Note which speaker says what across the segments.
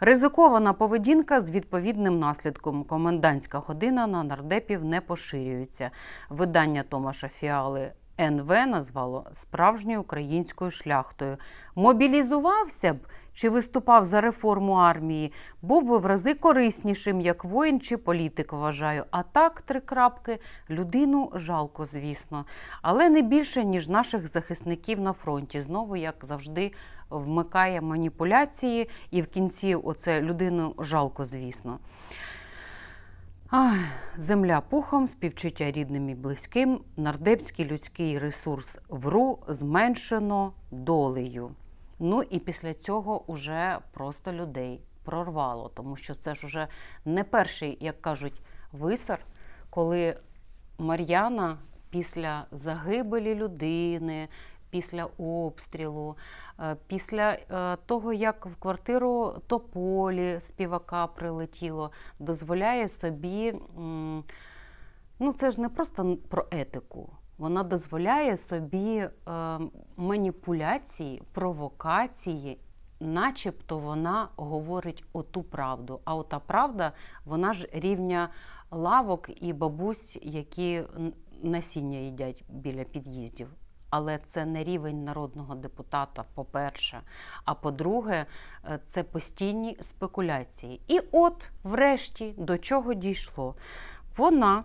Speaker 1: Ризикована поведінка з відповідним наслідком. Комендантська година на нардепів не поширюється. Видання Томаша Фіали НВ назвало справжньою українською шляхтою. Мобілізувався б чи виступав за реформу армії, був би в рази кориснішим як воїн чи політик, вважаю. А так, три крапки, людину жалко, звісно, але не більше, ніж наших захисників на фронті. Знову, як завжди, вмикає маніпуляції, і в кінці оце людину жалко, звісно. Ах, земля пухом, співчуття рідним і близьким, нардепський людський ресурс вру зменшено долею. Ну і після цього уже просто людей прорвало, тому що це ж уже не перший, як кажуть, висар, коли Мар'яна після загибелі людини, після обстрілу, е, після е, того, як в квартиру тополі співака прилетіло, дозволяє собі. Ну, це ж не просто про етику. Вона дозволяє собі е, маніпуляції, провокації, начебто вона говорить оту правду. А ота правда, вона ж рівня лавок і бабусь, які насіння їдять біля під'їздів. Але це не рівень народного депутата, по-перше. А по-друге, е, це постійні спекуляції. І от, врешті, до чого дійшло. Вона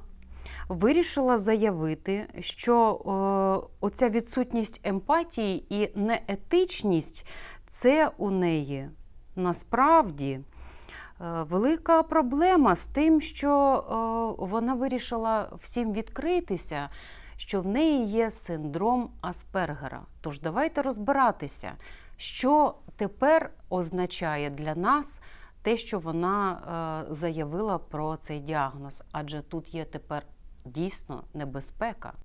Speaker 1: вирішила заявити, що е, оця відсутність емпатії і неетичність це у неї насправді е, велика проблема з тим, що е, вона вирішила всім відкритися, що в неї є синдром Аспергера. Тож давайте розбиратися, що тепер означає для нас те, що вона заявила про цей діагноз, адже тут є тепер дійсно небезпека.